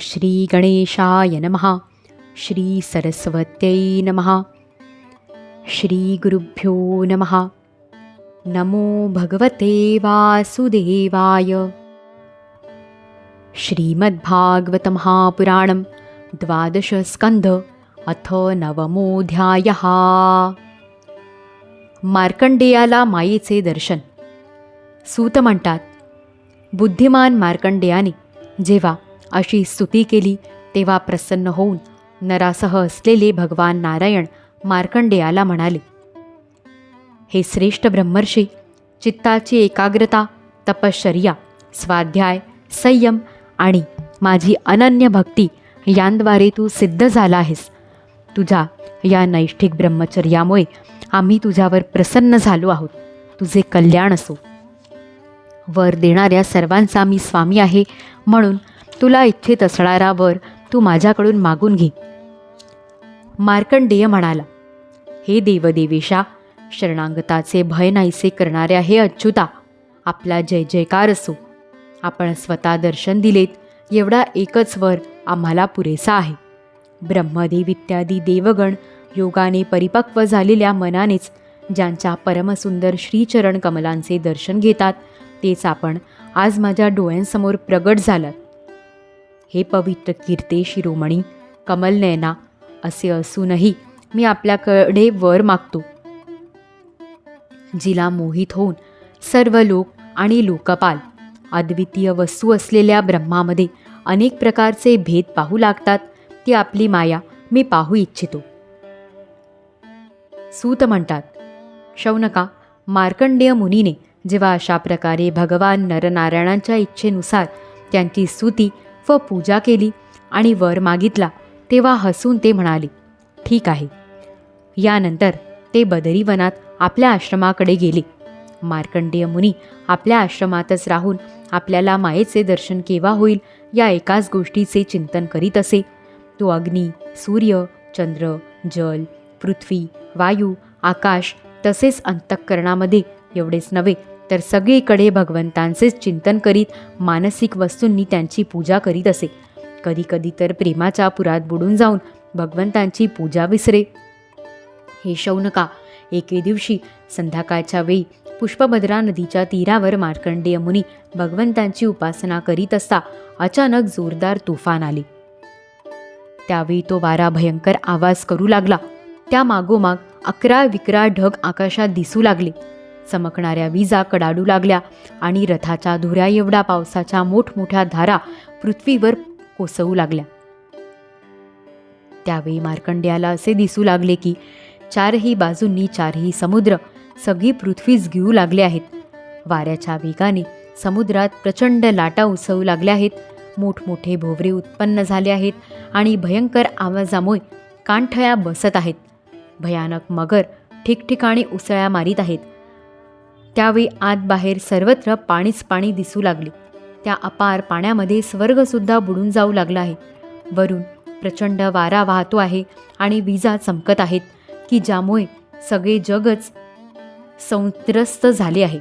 श्री गणेशाय नमः। श्री सरस्वत्यै नमः। श्री गुरुभ्यो नमः। नमो भगवते वासुदेवाय। श्रीमद्भागवतमहापुराणं द्वादशस्कन्ध अथ नवमोऽध्यायः। मार्कंडेयाला मायेचे दर्शन। सूत म्हणतात बुद्धिमान मार्कंडेयाने जेव्हा अशी स्तुती केली तेव्हा प्रसन्न होऊन नरासह असलेले भगवान नारायण मार्कंडेयाला म्हणाले हे श्रेष्ठ ब्रह्मर्षी चित्ताची एकाग्रता तपश्चर्या स्वाध्याय संयम आणि माझी अनन्य भक्ती यांद्वारे तू सिद्ध झाला आहेस. तुझ्या या नैष्ठिक ब्रह्मचर्यामुळे आम्ही तुझ्यावर प्रसन्न झालो आहोत. तुझे कल्याण असो. वर देणाऱ्या सर्वांचा मी स्वामी आहे म्हणून तुला इच्छित असणारा वर तू माझ्याकडून मागून घे. मार्कंडेय म्हणाला हे देवदेवेशा शरणांगताचे भय नाहीसे करणाऱ्या हे अच्युता आपला जय जयकार असो. आपण स्वतः दर्शन दिलेत एवढा एकच वर आम्हाला पुरेसा आहे. ब्रह्मदेव इत्यादी देवगण योगाने परिपक्व झालेल्या मनानेच ज्यांच्या परमसुंदर श्रीचरण कमलांचे दर्शन घेतात तेच आपण आज माझ्या डोळ्यांसमोर प्रगट झालात. हे पवित्र कीर्ते शिरोमणी कमलनयना असे असूनही मी आपल्याकडे वर मागतो. जिला मोहित होऊन सर्व लोक आणि लोकपाल अद्वितीय वस्तू असलेल्या ब्रह्मामध्ये अनेक प्रकारचे भेद पाहू लागतात ती आपली माया मी पाहू इच्छितो. सूत म्हणतात शौनका मार्कंडेय मुनीने जेव्हा अशा प्रकारे भगवान नरनारायणांच्या इच्छेनुसार त्यांची स्तुती व पूजा केली आणि वर मागितला तेव्हा हसून ते म्हणाले ठीक आहे. यानंतर ते बदरीवनात आपल्या आश्रमाकडे गेले. मार्कंडेय मुनी आपल्या आश्रमातच राहून आपल्याला मायेचे दर्शन केव्हा होईल या एकाच गोष्टीचे चिंतन करीत असे. तो अग्नी सूर्य चंद्र जल पृथ्वी वायू आकाश तसेच अंतःकरणामध्ये एवढेच नव्हे तर सगळीकडे भगवंतांचेच चिंतन करीत मानसिक वस्तूंनी त्यांची पूजा करीत असे. कधीकधी तर प्रेमाच्या पुरात बुडून जाऊन भगवंतांची पूजा विसरे. हे शौनका एके दिवशी संध्याकाळच्या वेळी पुष्पभद्रा नदीच्या तीरावर मार्कंडेय मुनी भगवंतांची उपासना करीत असता अचानक जोरदार तुफान आले. त्यावेळी तो वारा भयंकर आवाज करू लागला. त्या मागोमाग अकरा विकरा ढग आकाशात दिसू लागले. चमकणाऱ्या विजा कडाडू लागल्या आणि रथाच्या धुऱ्या एवढा पावसाच्या मोठमोठ्या धारा पृथ्वीवर कोसवू लागल्या. त्यावेळी मार्कंड्याला असे दिसू लागले की चारही बाजूंनी चारही समुद्र सगळी पृथ्वीच घेऊ लागले आहेत. वाऱ्याच्या वेगाने समुद्रात प्रचंड लाटा उसवू लागल्या आहेत. मोठमोठे भोवरे उत्पन्न झाले आहेत आणि भयंकर आवाजामुळे कानठळ्या बसत आहेत. भयानक मगर ठिकठिकाणी उसळ्या मारीत आहेत. त्यावेळी आत बाहेर सर्वत्र पाणीच पाणी दिसू लागले. त्या अपार पाण्यामध्ये स्वर्गसुद्धा बुडून जाऊ लागला आहे. वरून प्रचंड वारा वाहतो आहे आणि विजा चमकत आहेत की ज्यामुळे सगळे जगच संत्रस्त झाले आहे.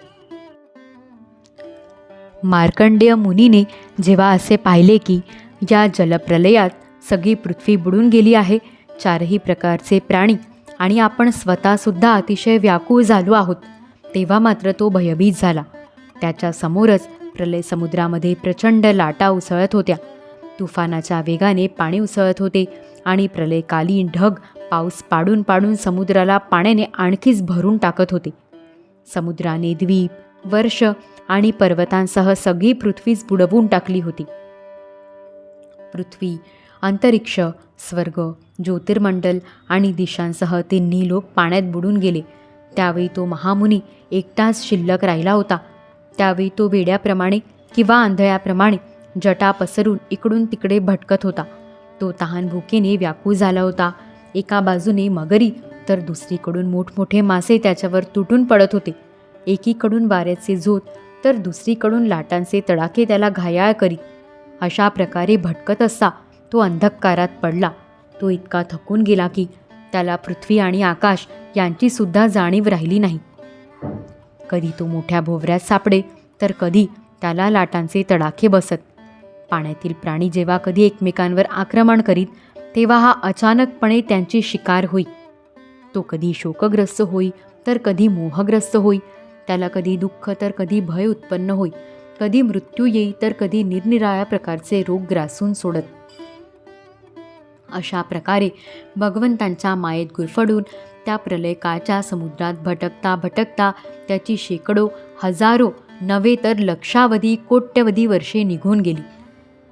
मार्कंडेय मुनीने जेव्हा असे पाहिले की या जलप्रलयात सगळी पृथ्वी बुडून गेली आहे चारही प्रकारचे प्राणी आणि आपण स्वतःसुद्धा अतिशय व्याकुळ झालो आहोत. तेव्हा मात्र तो भयभीत झाला. त्याच्या समोरच प्रलय समुद्रामध्ये प्रचंड लाटा उसळत होत्या. तुफानाच्या वेगाने पाणी उसळत होते आणि प्रलयकालीन ढग पाऊस पाडून पाडून समुद्राला पाण्याने आणखीच भरून टाकत होते. समुद्राने द्वीप वर्ष आणि पर्वतांसह सगळी पृथ्वीच बुडवून टाकली होती. पृथ्वी अंतरिक्ष स्वर्ग ज्योतिर्मंडल आणि दिशांसह तिन्ही लोक पाण्यात बुडून गेले. त्यावेळी तो महामुनी एकटाच शिल्लक राहिला होता. त्यावेळी तो वेड्याप्रमाणे किंवा आंधळ्याप्रमाणे जटा पसरून इकडून तिकडे भटकत होता. तो तहान भुकेने व्याकुळ झाला होता. एका बाजूने मगरी तर दुसरीकडून मोठमोठे मासे त्याच्यावर तुटून पडत होते. एकीकडून वाऱ्याचे झोत तर दुसरीकडून लाटांचे तडाखे त्याला घायाळ करी अशा प्रकारे भटकत असता तो अंधकारात पडला. तो इतका थकून गेला की त्याला पृथ्वी आणि आकाश यांची सुद्धा जाणीव राहिली नाही. कधी तो मोठ्या भोवऱ्यात सापडे तर कधी त्याला लाटांचे तडाखे बसत. पाण्यातील प्राणी जेव्हा कधी एकमेकांवर आक्रमण करीत तेव्हा हा अचानकपणे त्यांची शिकार होई. तो कधी शोकग्रस्त होई तर कधी मोहग्रस्त होई. त्याला कधी दुःख तर कधी भय उत्पन्न होई. कधी मृत्यू येई तर कधी निरनिराळ्या प्रकारचे रोग ग्रासून सोडत. अशा प्रकारे भगवंतांच्या मायेत गुरफडून त्या प्रलयकाच्या समुद्रात भटकता भटकता त्याची शेकडो हजारो नव्हे तर लक्षावधी कोट्यवधी वर्षे निघून गेली.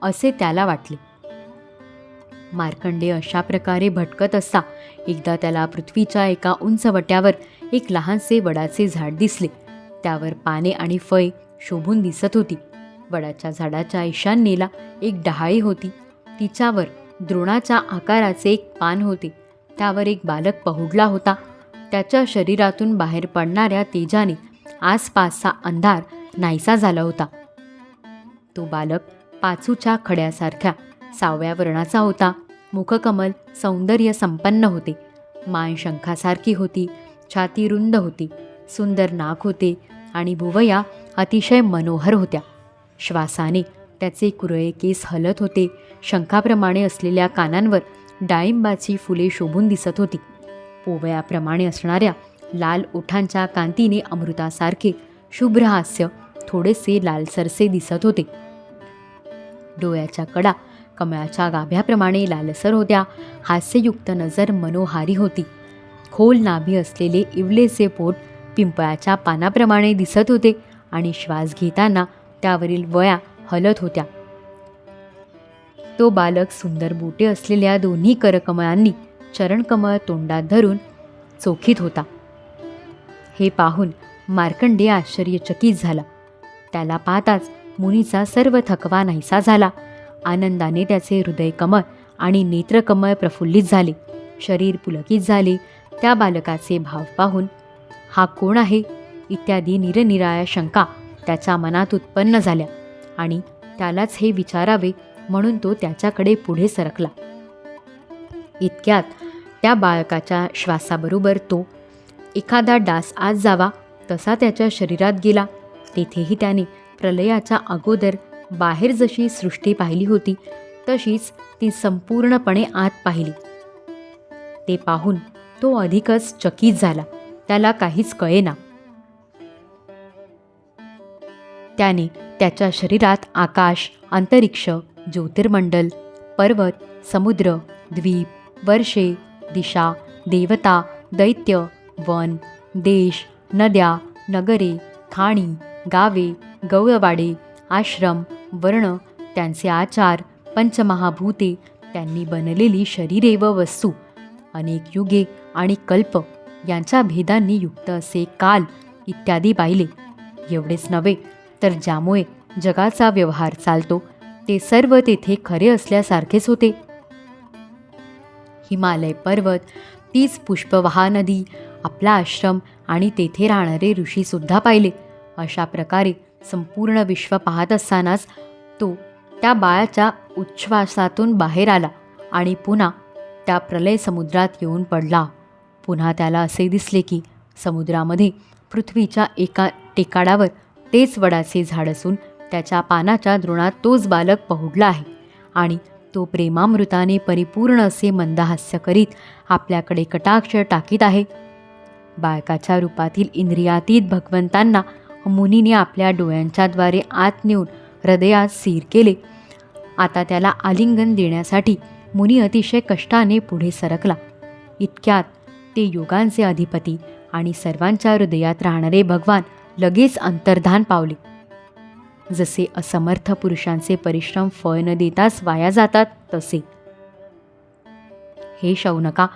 असे त्याला वाटले. मार्कंडे अशा प्रकारे भटकत असता एकदा त्याला पृथ्वीच्या एका उंचवट्यावर एक लहानसे वडाचे झाड दिसले. त्यावर पाने आणि फळे शोभून दिसत होती. वडाच्या झाडाच्या ईशान्येला एक डहाळी होती. तिच्यावर द्रोणाच्या आकाराचे एक पान होते. त्यावर एक बालक पहुडला होता. त्याच्या शरीरातून बाहेर पडणाऱ्या तेजाने आसपासचा अंधार नाहीसा झाला होता. तो बालक पाचूच्या खड्यासारख्या सावळ्या वर्णाचा होता. मुखकमल सौंदर्य संपन्न होते. मान शंखासारखी होती. छाती रुंद होती. सुंदर नाक होते आणि भुवया अतिशय मनोहर होत्या. श्वासाने त्याचे कुरळे केस हलत होते. शंखाप्रमाणे असलेल्या कानांवर डाळिंबाची फुले शोभून दिसत होती. पोवयाप्रमाणे असणाऱ्या लाल ओठांच्या कांतीने अमृतासारखे शुभ्र हास्य थोडेसे लालसरसे दिसत होते. डोळ्याच्या कडा कमळाच्या गाभ्याप्रमाणे लालसर होत्या. हास्ययुक्त नजर मनोहारी होती. खोल नाभी असलेले इवलेचे पोट पिंपळाच्या पानाप्रमाणे दिसत होते आणि श्वास घेताना त्यावरील वया हलत होत्या. तो बालक सुंदर बोटे असलेल्या दोन्ही करकमळांनी चरणकमळ तोंडात धरून चोखीत होता. हे पाहून मार्कंडे आश्चर्यचकित झाला. त्याला पाहताच मुनीचा सर्व थकवा नाहीसा झाला. आनंदाने त्याचे हृदयकमळ आणि नेत्रकमळ प्रफुल्लित झाले. शरीर पुलकित झाले. त्या बालकाचे भाव पाहून हा कोण आहे? इत्यादी निरनिराळ्या शंका त्याच्या मनात उत्पन्न झाल्या आणि त्यालाच हे विचारावे म्हणून तो त्याच्याकडे पुढे सरकला. इतक्यात त्या बाळकाच्या श्वासाबरोबर तो एखादा डास आज जावा तसा त्याच्या शरीरात गेला तेथेही त्याने प्रलयाच्या अगोदर बाहेर जशी सृष्टी पाहिली होती तशीच ती संपूर्णपणे आत पाहिली. ते पाहून तो अधिकच चकित झाला. त्याला काहीच कळेना. त्याने त्याच्या शरीरात आकाश अंतरिक्ष ज्योतिर्मंडल पर्वत समुद्र द्वीप वर्षे दिशा देवता दैत्य वन देश नद्या नगरे खाणी गावे गौरवाडे आश्रम वर्ण त्यांचे आचार पंचमहाभूते त्यांनी बनलेली शरीरे व वस्तू अनेक युगे आणि कल्प यांच्या भेदांनी युक्त असे काल इत्यादी पाहिले. एवढेच नव्हे तर ज्यामुळे जगाचा व्यवहार चालतो ते सर्व तेथे खरे असल्यासारखेच होते. हिमालय पर्वत तीच पुष्पवहा नदी आपला आश्रम आणि तेथे राहणारे ऋषीसुद्धा पाहिले. अशा प्रकारे संपूर्ण विश्व पाहत असतानाच तो त्या बाळाच्या उच्छ्वासातून बाहेर आला आणि पुन्हा त्या प्रलय समुद्रात येऊन पडला. पुन्हा त्याला असे दिसले की समुद्रामध्ये पृथ्वीच्या एका टेकाडावर तेच वडाचे झाड असून त्याच्या पानाच्या द्रोणात तोच बालक पहुडला आहे आणि तो प्रेमामृताने परिपूर्ण असे मंदहास्य करीत आपल्याकडे कटाक्ष टाकीत आहे. बाळकाच्या रूपातील इंद्रियातीत भगवंतांना मुनीने आपल्या डोळ्यांच्याद्वारे आत नेऊन हृदयात सीर केले. आता त्याला आलिंगन देण्यासाठी मुनी अतिशय कष्टाने पुढे सरकला. इतक्यात ते योगांचे अधिपती आणि सर्वांच्या हृदयात राहणारे भगवान लगेच अंतर्धान पावले. जसे असमर्थ पुरुषांचे परिश्रम फळ न देताच वाया जातात तसे. हे शौनका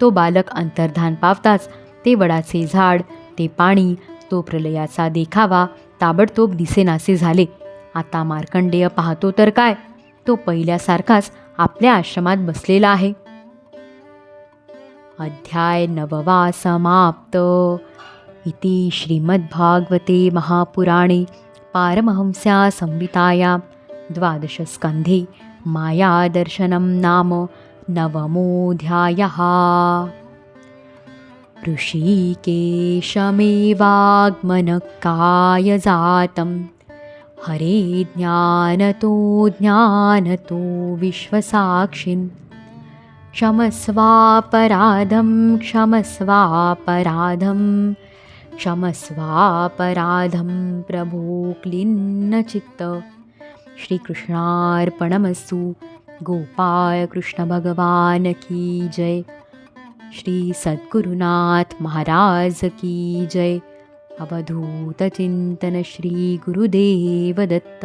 तो बालक अंतर्धान पावताच ते वडाचे झाड ते पाणी तो प्रलयाचा देखावा ताबडतोब दिसेनासे झाले. आता मार्कंडेय पाहतो तर काय तो पहिल्यासारखाच आपल्या आश्रमात बसलेला आहे. अध्याय नववा समाप्त इति श्रीमद्भागवते महापुराणे. पारमहंस्या संहितायां द्वादशस्कन्धे मायादर्शनं नाम नवमोऽध्यायः। ऋषिकेशमेवाग्मनकायजातं हरे ज्ञानतो ज्ञानतो विश्वसाक्षिन्। क्षमस्वापराधं क्षमस्वापराधं क्षमस्वापराधं प्रभो क्लिन्नचित्त श्रीकृष्णार्पणमस्तु। गोपाळ कृष्ण भगवान की जय। श्री सद्गुरुनाथ महाराज की जय। अवधूत चिंतन श्री गुरुदेव दत्त